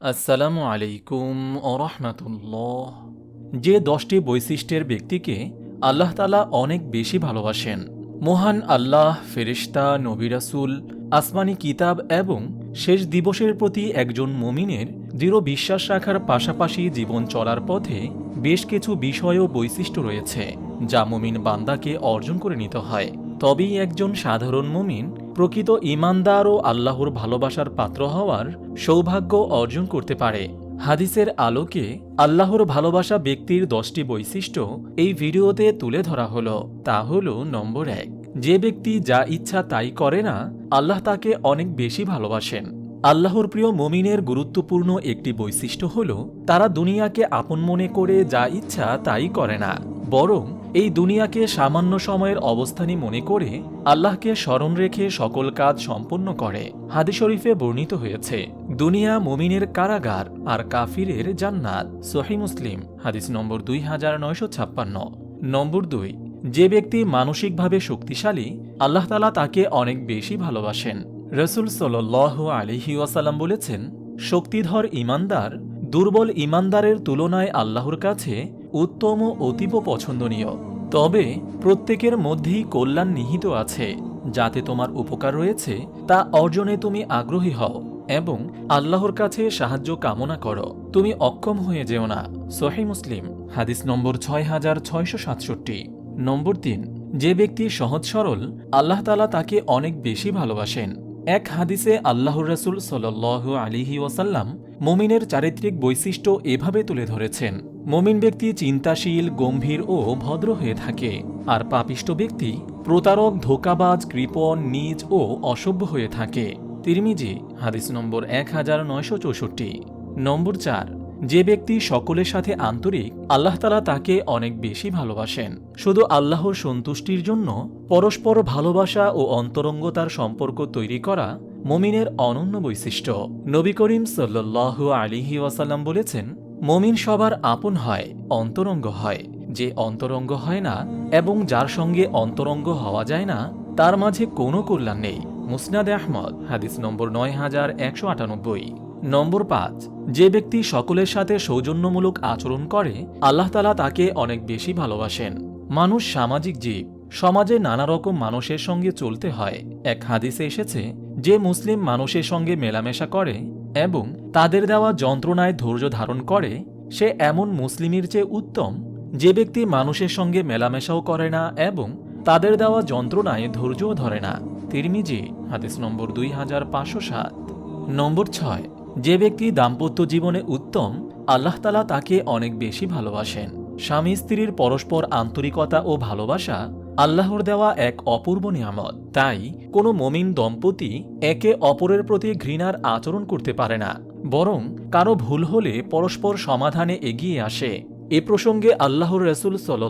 আসসালামু আলাইকুম রহমতুল্লাহ। যে দশটি বৈশিষ্ট্যের ব্যক্তিকে আল্লাহ তালা অনেক বেশি ভালোবাসেন, মহান আল্লাহ ফেরিস্তা নবিরাসুল আসমানি কিতাব এবং শেষ দিবসের প্রতি একজন মমিনের দৃঢ় বিশ্বাস রাখার পাশাপাশি জীবন চলার পথে বেশ কিছু বিষয় ও বৈশিষ্ট্য রয়েছে, যা মমিন বান্দাকে অর্জন করে নিতে হয়। তবেই একজন সাধারণ মুমিন প্রকৃত ইমানদার ও আল্লাহর ভালোবাসার পাত্র হওয়ার সৌভাগ্য অর্জন করতে পারে। হাদিসের আলোকে আল্লাহর ভালোবাসা ব্যক্তির দশটি বৈশিষ্ট্য এই ভিডিওতে তুলে ধরা হলো। তা হল নম্বর এক, যে ব্যক্তি যা ইচ্ছা তাই করে না, আল্লাহ তাকে অনেক বেশি ভালোবাসেন। আল্লাহর প্রিয় মমিনের গুরুত্বপূর্ণ একটি বৈশিষ্ট্য হল, তারা দুনিয়াকে আপন মনে করে যা ইচ্ছা তাই করে না, বরং এই দুনিয়াকে সামান্য সময়ের অবস্থানই মনে করে আল্লাহকে স্মরণ রেখে সকল কাজ সম্পন্ন করে। হাদি শরীফে বর্ণিত হয়েছে, দুনিয়া মুমিনের কারাগার আর কাফিরের জান্নাত। সহি মুসলিম, হাদিস নম্বর দুই হাজার নয়শো ছাপ্পান্ন। নম্বর দুই, যে ব্যক্তি মানসিকভাবে শক্তিশালী, আল্লাহ তালা তাকে অনেক বেশি ভালোবাসেন। রসুল সাল আলিহি ওয়াসাল্লাম বলেছেন, শক্তিধর ইমানদার দুর্বল ইমানদারের তুলনায় আল্লাহর কাছে উত্তম ও অতীব পছন্দনীয়। তবে প্রত্যেকের মধ্যেই কল্যাণ নিহিত আছে। যাতে তোমার উপকার রয়েছে, তা অর্জনে তুমি আগ্রহী হও এবং আল্লাহর কাছে সাহায্য কামনা করো। তুমি অক্ষম হয়ে যেও না। সহি মুসলিম, হাদিস নম্বর ছয় হাজার ছয়শো সাতষট্টি। নম্বর তিন, যে ব্যক্তি সহজ সরল, আল্লাহ তালা তাকে অনেক বেশি ভালোবাসেন। এক হাদিসে আল্লাহর রসুল সাল আলিহি ওয়াসাল্লাম মুমিনের চারিত্রিক বৈশিষ্ট্য এভাবে তুলে ধরেছেন। মুমিন ব্যক্তি চিন্তাশীল, গম্ভীর ও ভদ্র হয়ে থাকে। আর পাপিষ্ট ব্যক্তি প্রতারক, ধোকাবাজ, কৃপণ নিজ ও অসভ্য হয়ে থাকে। তিরমিজি, হাদিস নম্বর এক হাজার নয়শো চৌষট্টি। নম্বর চার, যে ব্যক্তি সকলের সাথে আন্তরিক, আল্লাহ তালা তাকে অনেক বেশি ভালোবাসেন। শুধু আল্লাহর সন্তুষ্টির জন্য পরস্পর ভালোবাসা ও অন্তরঙ্গতার সম্পর্ক তৈরি করা মমিনের অনন্য বৈশিষ্ট্য। নবী করিম সাল্লাহ আলিহি ওয়াসাল্লাম বলেছেন মমিন সবার আপন হয়, অন্তরঙ্গ হয়। যে অন্তরঙ্গ হয় না এবং যার সঙ্গে অন্তরঙ্গ হওয়া যায় না, তার মাঝে কোনো কল্যাণ নেই। মুসনাদে আহমদ, হাদিস নম্বর নয় হাজার একশো আটানব্বই। নম্বর পাঁচ, যে ব্যক্তি সকলের সাথে সৌজন্যমূলক আচরণ করে, আল্লাহ তালা তাকে অনেক বেশি ভালোবাসেন। মানুষ সামাজিক জীব, সমাজে নানা রকম মানুষের সঙ্গে চলতে হয়। এক হাদিসে এসেছে, যে মুসলিম মানুষের সঙ্গে মেলামেশা করে এবং তাদের দেওয়া যন্ত্রণায় ধৈর্য ধারণ করে, সে এমন মুসলিমের চেয়ে উত্তম যে ব্যক্তি মানুষের সঙ্গে মেলামেশাও করে না এবং তাদের দেওয়া যন্ত্রণায় ধৈর্যও ধরে না। তিরমিজি, হাদিস নম্বর দুই হাজার পাঁচশো সাত। নম্বর ছয়, যে ব্যক্তি দাম্পত্য জীবনে উত্তম, আল্লাহ তালা তাকে অনেক বেশি ভালোবাসেন। স্বামী স্ত্রীর পরস্পর আন্তরিকতা ও ভালোবাসা আল্লাহর দেওয়া এক অপূর্ব নিয়ামত। তাই কোনো মমিন দম্পতি একে অপরের প্রতি ঘৃণার আচরণ করতে পারে না। বরং কারও ভুল হলে পরস্পর সমাধানে এগিয়ে আসে। এ প্রসঙ্গে আল্লাহর রসুল সাল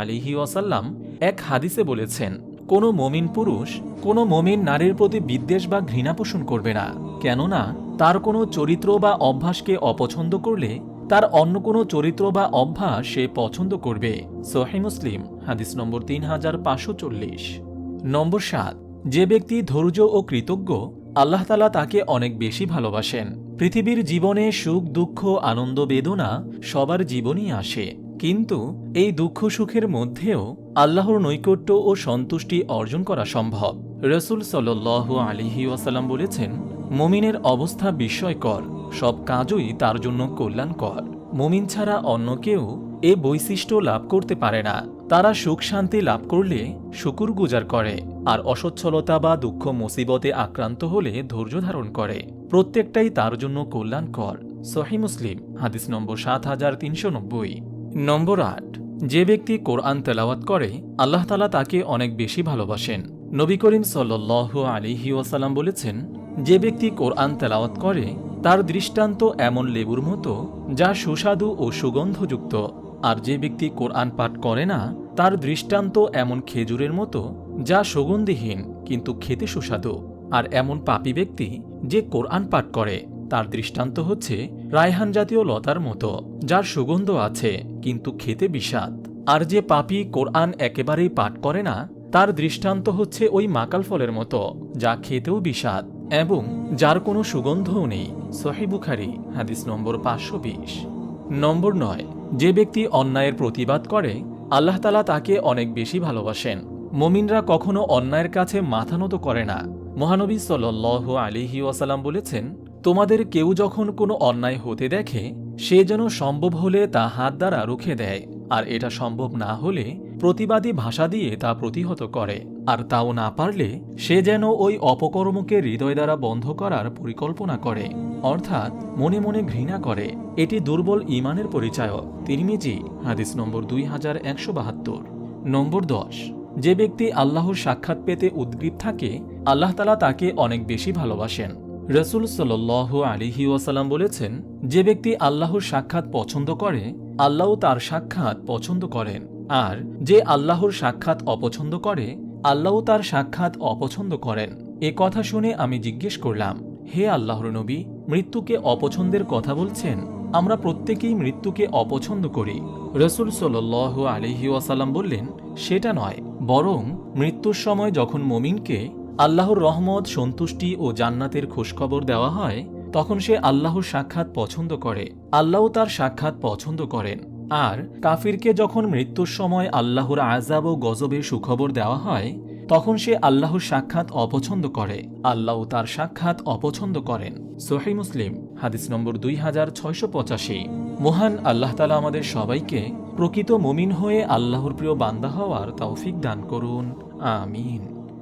আলিহি ওয়াসাল্লাম এক হাদিসে বলেছেন, কোনো মমিন পুরুষ কোনো মমিন নারীর প্রতি বিদ্বেষ বা ঘৃণা পোষণ করবে না, কেননা তার কোনো চরিত্র বা অভ্যাসকে অপছন্দ করলে তার অন্য কোনো চরিত্র বা অভ্যাস সে পছন্দ করবে। সোহে মুসলিম, হাদিস নম্বর তিন হাজার পাঁচশো চল্লিশ। নম্বর সাত, যে ব্যক্তি ধৈর্য ও কৃতজ্ঞ আল্লাহতালা তাকে অনেক বেশি ভালোবাসেন। পৃথিবীর জীবনে সুখ, দুঃখ, আনন্দ, বেদনা সবার জীবনই আসে। কিন্তু এই দুঃখ, সুখের মধ্যেও আল্লাহর নৈকট্য ও সন্তুষ্টি অর্জন করা সম্ভব। রসুল সাল আলিহি ওয়াসাল্লাম বলেছেন, মুমিনের অবস্থা বিস্ময়কর। সব কাজই তার জন্য কল্যাণকর। মুমিন ছাড়া অন্য কেউ এ বৈশিষ্ট্য লাভ করতে পারে না। তারা সুখ শান্তি লাভ করলে শুকুর গুজার করে, আর অসচ্ছলতা বা দুঃখ, মুসিবতে আক্রান্ত হলে ধৈর্য ধারণ করে। প্রত্যেকটাই তার জন্য কল্যাণকর। সহি মুসলিম, হাদিস নম্বর সাত হাজার তিনশো নব্বই। নম্বর আট, যে ব্যক্তি কোরআন তেলাওয়াত করে, আল্লাহ তালা তাকে অনেক বেশি ভালোবাসেন। নবী করিম সাল্ল আলিহি ওয়াসাল্লাম বলেছেন, যে ব্যক্তি কোরআন তেলাওয়াত করে, তার দৃষ্টান্ত এমন লেবুর মতো, যা সুস্বাদু ও সুগন্ধযুক্ত। আর যে ব্যক্তি কোরআন পাঠ করে না, তার দৃষ্টান্ত এমন খেজুরের মতো, যা সুগন্ধিহীন, কিন্তু খেতে সুস্বাদু। আর এমন পাপী ব্যক্তি যে কোরআন পাঠ করে। তার দৃষ্টান্ত হচ্ছে রায়হান জাতীয় লতার মতো, যার সুগন্ধ আছে, কিন্তু খেতে বিষাদ। আর যে পাপী কোরআন একেবারেই পাঠ করে না, তার দৃষ্টান্ত হচ্ছে ওই মাকাল ফলের মতো, যা খেতেও বিষাদ, এবং যার কোনো সুগন্ধও নেই। সহি বুখারি, হাদিস নম্বর পাঁচশো বিশ। নম্বর নয়, যে ব্যক্তি অন্যায়ের প্রতিবাদ করে, আল্লাহ তালা তাকে অনেক বেশি ভালোবাসেন। মমিনরা কখনো অন্যায়ের কাছে মাথা নত করে না। মহানবী সাল আলিহি ওয়াসালাম বলেছেন, তোমাদের কেউ যখন কোনো অন্যায় হতে দেখে, সে যেন সম্ভব হলে তা হাত দ্বারা রুখে দেয়, আর এটা সম্ভব না হলে প্রতিবাদী ভাষা দিয়ে তা প্রতিহত করে, আর তাও না পারলে সে যেন ওই অপকর্মকে হৃদয় দ্বারা বন্ধ করার পরিকল্পনা করে, অর্থাৎ মনে মনে ঘৃণা করে। এটি দুর্বল ইমানের পরিচয় তিরমিজি, হাদিস নম্বর দুই হাজার একশো বাহাত্তর। নম্বর দশ, যে ব্যক্তি আল্লাহর সাক্ষাৎ পেতে উদ্গ্রীব থাকে আল্লাহ তালা তাকে অনেক বেশি ভালোবাসেন। রসুল সাল আলিহি ওয়াসাল্লাম বলেছেন, যে ব্যক্তি আল্লাহর সাক্ষাৎ পছন্দ করে, আল্লাহ তার সাক্ষাৎ পছন্দ করেন। আর যে আল্লাহর সাক্ষাৎ অপছন্দ করে, আল্লাহ তার সাক্ষাৎ অপছন্দ করেন। এ কথা শুনে আমি জিজ্ঞেস করলাম, হে আল্লাহর নবী, মৃত্যুকে অপছন্দের কথা বলছেন? আমরা প্রত্যেকেই মৃত্যুকে অপছন্দ করি। রসুল সাল আলিহি ওয়াসাল্লাম বললেন, সেটা নয়, বরং মৃত্যুর সময় যখন মমিনকে আল্লাহর রহমত, সন্তুষ্টি ও জান্নাতের খোঁজখবর দেওয়া হয়, তখন সে আল্লাহর সাক্ষাৎ পছন্দ করে। আল্লাহ তার সাক্ষাৎ পছন্দ করেন। আর কাফিরকে যখন মৃত্যুর সময় আল্লাহর আজাব ও গজবের সুখবর দেওয়া হয়, তখন সে আল্লাহর সাক্ষাৎ অপছন্দ করে। আল্লাহ তার সাক্ষাৎ অপছন্দ করেন। সোহি মুসলিম, হাদিস নম্বর দুই হাজার ছয়শো পঁচাশি। মহান আল্লাহ তালা আমাদের সবাইকে প্রকৃত মুমিন হয়ে আল্লাহর প্রিয় বান্দা হওয়ার তৌফিক দান করুন। আমিন।